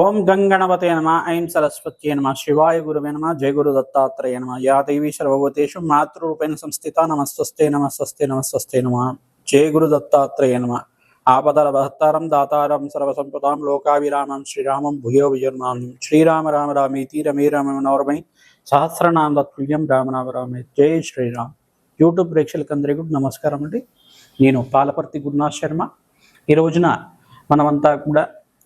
ఓం గంగణపతే నమ ఐం సరస్వత్యే నమ శివాయ గురువే నమ జయ గురు దత్తాత్రేయ నమ యా దేవీ సర్వభూతేషు మాతృరూపేణ సంస్థిత నమస్వస్తే నమస్వస్తే నమస్వస్తే నమ జయ గురు దత్తాత్రేయ నమ. ఆపదల భక్తారం దాతారం సర్వసంపదాం లోకావిరామం శ్రీరామం భూయో విజర్మాం శ్రీరామ రామ రామేతి రమే రామ మనోరమై సహస్రనామ తత్తుల్యం రామనామ రామే జై శ్రీరామ్. యూట్యూబ్ ప్రేక్షకులందరికీ నమస్కారం అండి. నేను పాలపర్తి గురునాథ్ శర్మ. ఈ రోజున మనమంతా కూడా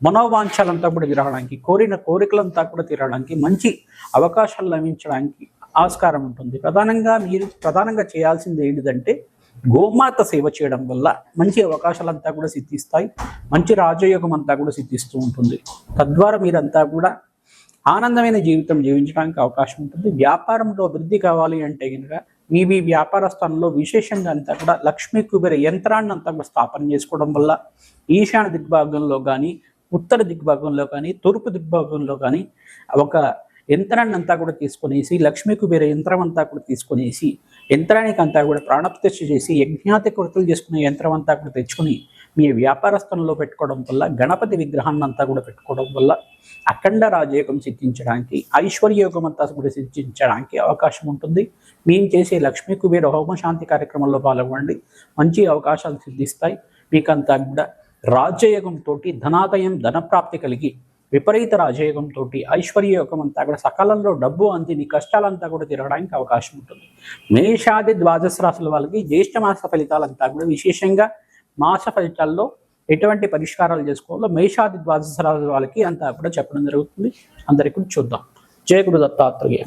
మనోవాంఛలంతా కూడా తిరగడానికి కోరిన కోరికలంతా కూడా తీరడానికి మంచి అవకాశాలు లభించడానికి ఆస్కారం ఉంటుంది. ప్రధానంగా మీరు ప్రధానంగా చేయాల్సింది ఏంటిదంటే గోమాత సేవ చేయడం వల్ల మంచి అవకాశాలంతా కూడా సిద్ధిస్తాయి మంచి రాజయోగం అంతా కూడా సిద్ధిస్తూ ఉంటుంది. తద్వారా మీరంతా కూడా ఆనందమైన జీవితం జీవించడానికి అవకాశం ఉంటుంది. వ్యాపారంలో అభివృద్ధి కావాలి అంటే కనుక మీ మీ వ్యాపార స్థానంలో విశేషంగా అంతా కూడా లక్ష్మీ కుబేర యంత్రాన్ని అంతా కూడా స్థాపన చేసుకోవడం వల్ల ఈశాన్య దిగ్భాగంలో కానీ ఉత్తర దిగ్భాగంలో కానీ తూర్పు దిగ్భాగంలో కానీ ఒక యంత్రాన్ని అంతా కూడా తీసుకునేసి లక్ష్మీ కుబేర యంత్రం అంతా కూడా తీసుకునేసి యంత్రానికి అంతా కూడా ప్రాణప్రతిష్ఠ చేసి యజ్ఞాతి కృతులు చేసుకునే యంత్రం అంతా కూడా తెచ్చుకొని మీ వ్యాపార స్థలంలో పెట్టుకోవడం వల్ల గణపతి విగ్రహాన్ని అంతా కూడా పెట్టుకోవడం వల్ల అఖండ రాజయోగం సిద్ధించడానికి ఐశ్వర్యయోగం అంతా కూడా సిద్ధించడానికి అవకాశం ఉంటుంది. మేము చేసే లక్ష్మీ కుబేర హోమ శాంతి కార్యక్రమంలో పాల్గొనండి. మంచి అవకాశాలు సిద్ధిస్తాయి. మీకంతా కూడా రాజ్యయోగంతో ధనాదయం ధనప్రాప్తి కలిగి విపరీత రాజయోగంతో ఐశ్వర్యయోగం అంతా కూడా సకాలంలో డబ్బు అంది నీ కష్టాలంతా కూడా తిరగడానికి అవకాశం ఉంటుంది. మేషాది ద్వాదశ రాశుల వాళ్ళకి జ్యేష్ఠ మాస ఫలితాలంతా కూడా విశేషంగా మాస ఫలితాల్లో ఎటువంటి పరిష్కారాలు చేసుకోవాలో మేషాది ద్వాదశ రాశుల వాళ్ళకి అంతా కూడా చెప్పడం జరుగుతుంది. అందరికీ చూద్దాం. జయ గురు దత్తాత్రేయ.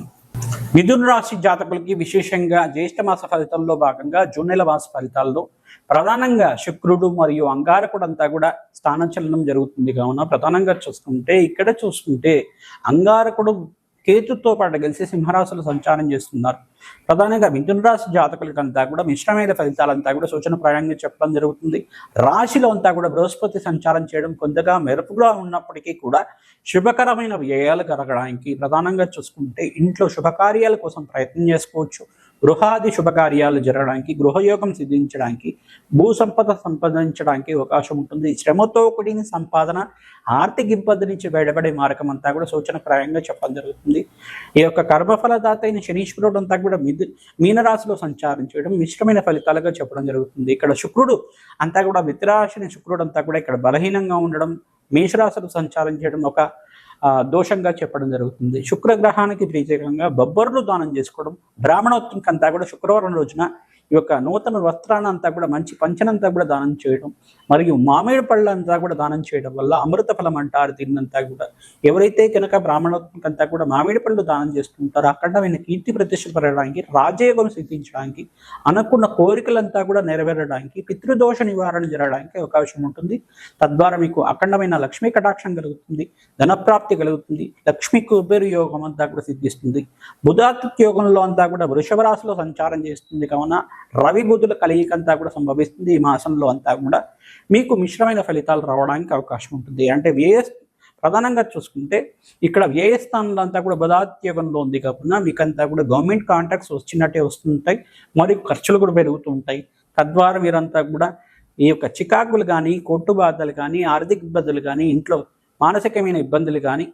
మిథున రాశి జాతకులకి విశేషంగా జ్యేష్ఠ మాస ఫలితంలో భాగంగా జూన్ నెల మాస ఫలితాల్లో ప్రధానంగా శుక్రుడు మరియు అంగారకుడు అంతా కూడా స్థానచలనం జరుగుతుంది. కావున ప్రధానంగా చూసుకుంటే ఇక్కడ చూసుకుంటే అంగారకుడు కేతుతో పాటు కలిసి సింహరాశులు సంచారం చేస్తున్నారు. ప్రధానంగా మిథున రాశి జాతకులకంతా కూడా మిశ్రమైన ఫలితాలంతా కూడా సూచన ప్రయాణంగా చెప్పడం జరుగుతుంది. రాశిలో అంతా కూడా బృహస్పతి సంచారం చేయడం కొంతగా మెరుపుగా ఉన్నప్పటికీ కూడా శుభకరమైన వ్యయాలు కలగడానికి ప్రధానంగా చూసుకుంటే ఇంట్లో శుభకార్యాల కోసం ప్రయత్నం చేసుకోవచ్చు. గృహాది శుభకార్యాలు జరగడానికి గృహయోగం సిద్ధించడానికి భూ సంపద సంపాదించడానికి అవకాశం ఉంటుంది. శ్రమతో కూడిన సంపాదన ఆర్థిక ఇబ్బంది నుంచి బయటపడే మార్గం అంతా కూడా సూచనప్రాయంగా చెప్పడం జరుగుతుంది. ఈ యొక్క కర్మఫలదాత అయిన శనీశ్వరుడు అంతా కూడా మిథు మీనరాశిలో సంచారం చేయడం మిశ్రమైన ఫలితాలుగా చెప్పడం జరుగుతుంది. ఇక్కడ శుక్రుడు అంతా కూడా మిత్రరాశిని శుక్రుడు అంతా కూడా ఇక్కడ బలహీనంగా ఉండడం మేషరాశులు సంచారం చేయడం ఒక దోషంగా చెప్పడం జరుగుతుంది. శుక్రగ్రహానికి ప్రత్యేకంగా బొబ్బర్లు దానం చేసుకోవడం బ్రాహ్మణోత్వంకి కంతా కూడా శుక్రవారం రోజున ఈ యొక్క నూతన వస్త్రాన్ని అంతా కూడా మంచి పంచనంతా కూడా దానం చేయడం మరియు మామిడి పళ్ళంతా కూడా దానం చేయడం వల్ల అమృత ఫలం అంటారు దీన్నంతా కూడా. ఎవరైతే కనుక బ్రాహ్మణోత్వంకి కూడా మామిడి పళ్ళు దానం చేస్తుంటారో అఖండమైన కీర్తి ప్రతిష్ట పెరగడానికి రాజయోగం సిద్ధించడానికి అనుకున్న కోరికలంతా కూడా నెరవేరడానికి పితృదోష నివారణ జరగడానికి అవకాశం ఉంటుంది. తద్వారా మీకు అఖండమైన లక్ష్మీ కటాక్షం కలుగుతుంది ధనప్రాప్తి కలుగుతుంది లక్ష్మీ కుబేరు యోగం అంతా కూడా సిద్ధిస్తుంది. బుధాత్మిక యోగంలో అంతా కూడా వృషభ రాశిలో సంచారం చేస్తుంది కావున రవి బుధుల కలయిక అంతా కూడా సంభవిస్తుంది ఈ మాసంలో అంతా కూడా. మీకు మిశ్రమైన ఫలితాలు రావడానికి అవకాశం ఉంటుంది. అంటే వ్యయ ప్రధానంగా చూసుకుంటే ఇక్కడ వ్యయ స్థానంలో అంతా కూడా బదాత్యోగంలో ఉంది కాకుండా మీకంతా కూడా గవర్నమెంట్ కాంట్రాక్ట్స్ వచ్చినట్టే వస్తుంటాయి. మరియు ఖర్చులు కూడా పెరుగుతూ ఉంటాయి. తద్వారా మీరంతా కూడా ఈ యొక్క చికాకులు కానీ కొట్టు బాధలు కానీ ఆర్థిక ఇబ్బందులు కానీ ఇంట్లో మానసికమైన ఇబ్బందులు కానీ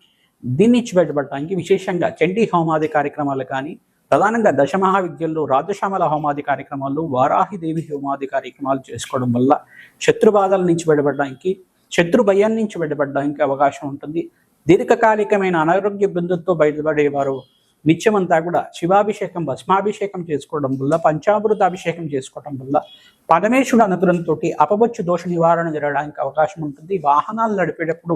దీన్ని ఇచ్చి బయటపడటానికి విశేషంగా చండీ హోమాది కార్యక్రమాలు కానీ ప్రధానంగా దశమహావిద్యల్లో రాజశ్యామల హోమాది కార్యక్రమాలు వారాహిదేవి హోమాది కార్యక్రమాలు చేసుకోవడం వల్ల శత్రు బాధల నుంచి బయటపడడానికి శత్రు భయం నుంచి బయటపడడానికి అవకాశం ఉంటుంది. దీర్ఘకాలికమైన అనారోగ్య బృందంతో బయటపడేవారు నిత్యమంతా కూడా శివాభిషేకం భస్మాభిషేకం చేసుకోవడం వల్ల పంచామృత అభిషేకం చేసుకోవడం వల్ల పరమేశ్వరుడు అనుగ్రహంతో అపవచ్చు దోష నివారణ జరగడానికి అవకాశం ఉంటుంది. వాహనాలు నడిపేటప్పుడు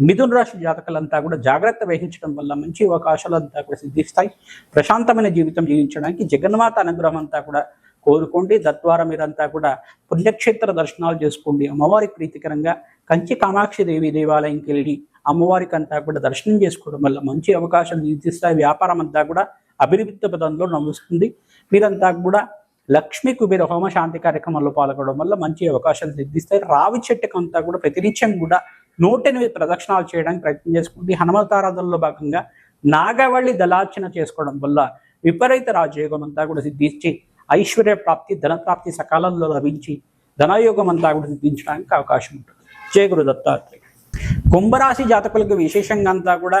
మిథున రాశి జాతకాలంతా కూడా జాగ్రత్త వహించడం వల్ల మంచి అవకాశాలు అంతా కూడా సిద్ధిస్తాయి. ప్రశాంతమైన జీవితం జీవించడానికి జగన్మాత అనుగ్రహం అంతా కూడా కోరుకోండి. తద్వారా మీరంతా కూడా పుణ్యక్షేత్ర దర్శనాలు చేసుకోండి. అమ్మవారికి ప్రీతికరంగా కంచి కామాక్షి దేవి దేవాలయంకి వెళ్ళి అమ్మవారికి అంతా కూడా దర్శనం చేసుకోవడం వల్ల మంచి అవకాశాలు నిర్దిస్తాయి వ్యాపారం అంతా కూడా అభివృద్ధి పదంలో నడుస్తుంది. మీరంతా కూడా లక్ష్మీ కుబేర హోమ శాంతి కార్యక్రమంలో పాల్గొనడం వల్ల మంచి అవకాశాలు సిద్ధిస్తాయి రావి చెట్టుకు అంతా కూడా ప్రతినిత్యం కూడా నూట ఎనిమిది ప్రదక్షిణాలు చేయడానికి ప్రయత్నం చేసుకుంది హనుమతారాధనలో భాగంగా నాగవళి దళార్చన చేసుకోవడం వల్ల విపరీత రాజయోగం అంతా కూడా సిద్ధించి ఐశ్వర్య ప్రాప్తి ధన ప్రాప్తి సకాలంలో లభించి ధనయోగం అంతా కూడా సిద్ధించడానికి అవకాశం ఉంటుంది. జయ గురు దత్తాత్రేయ కుంభరాశి జాతకులకు విశేషంగా అంతా కూడా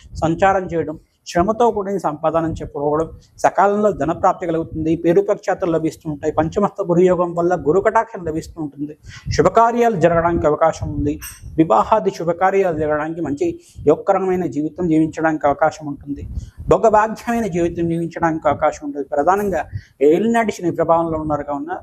సంచారం చేయడం శ్రమతో కూడిన సంపాదన చెప్పుకోవడం సకాలంలో ధనప్రాప్తి కలుగుతుంది పేరు ప్రఖ్యాతులు లభిస్తూ ఉంటాయి పంచమస్త గురుయోగం వల్ల గురు కటాక్షం లభిస్తూ ఉంటుంది శుభకార్యాలు జరగడానికి అవకాశం ఉంది వివాహాది శుభకార్యాలు జరగడానికి మంచి యోగకరమైన జీవితం జీవించడానికి అవకాశం ఉంటుంది భోగభాగ్యమైన జీవితం జీవించడానికి అవకాశం ఉంటుంది. ప్రధానంగా ఏలినాటి శని ప్రభావంలో ఉన్నారు. కావున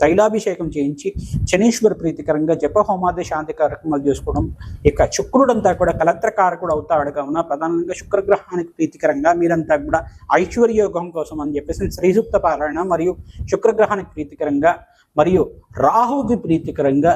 తైలాభిషేకం చేయించి శనీశ్వర ప్రీతికరంగా జప హోమాది శాంతి కార్యక్రమాలు చేసుకోవడం ఇక శుక్రుడంతా కూడా కలత్రకారకుడు అవుతాడు కావున ప్రధానంగా శుక్రగ్రహానికి ప్రీతికరంగా మీరంతా కూడా ఐశ్వర్యోగం కోసం అని చెప్పేసి శ్రీసూక్త పారాయణ మరియు శుక్రగ్రహానికి ప్రీతికరంగా మరియు రాహుకి ప్రీతికరంగా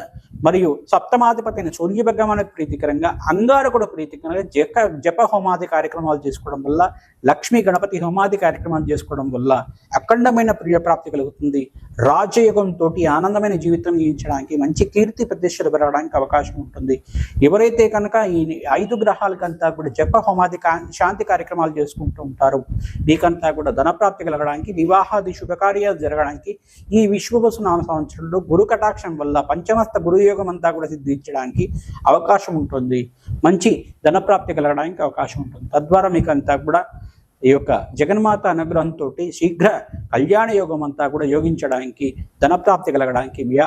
మరియు సప్తమాధిపతి అయిన సూర్య భగవానికి ప్రీతికరంగా అంగారకుడు ప్రీతికరంగా జప జప హోమాది కార్యక్రమాలు చేసుకోవడం వల్ల లక్ష్మీ గణపతి హోమాది కార్యక్రమాలు చేసుకోవడం వల్ల అఖండమైన ప్రియప్రాప్తి కలుగుతుంది. రాజయోగంతో ఆనందమైన జీవితం జీవించడానికి మంచి కీర్తి ప్రతిష్టలు పెరగడానికి అవకాశం ఉంటుంది. ఎవరైతే కనుక ఈ ఐదు గ్రహాలకంతా కూడా జప హోమాది కా- శాంతి కార్యక్రమాలు చేసుకుంటూ ఉంటారు మీకంతా కూడా ధనప్రాప్తి కలగడానికి వివాహాది శుభకార్యాలు జరగడానికి ఈ విశ్వవసు నామ సంవత్సరంలో గురు కటాక్షం వల్ల పంచమస్త గురుయోగం అంతా కూడా సిద్ధించడానికి అవకాశం ఉంటుంది. మంచి ధనప్రాప్తి కలగడానికి అవకాశం ఉంటుంది. తద్వారా మీకంతా కూడా ఈ యొక్క జగన్మాత అనుగ్రహంతో శీఘ్ర కళ్యాణ యోగం అంతా కూడా యోగించడానికి ధనప్రాప్తి కలగడానికి వ్యా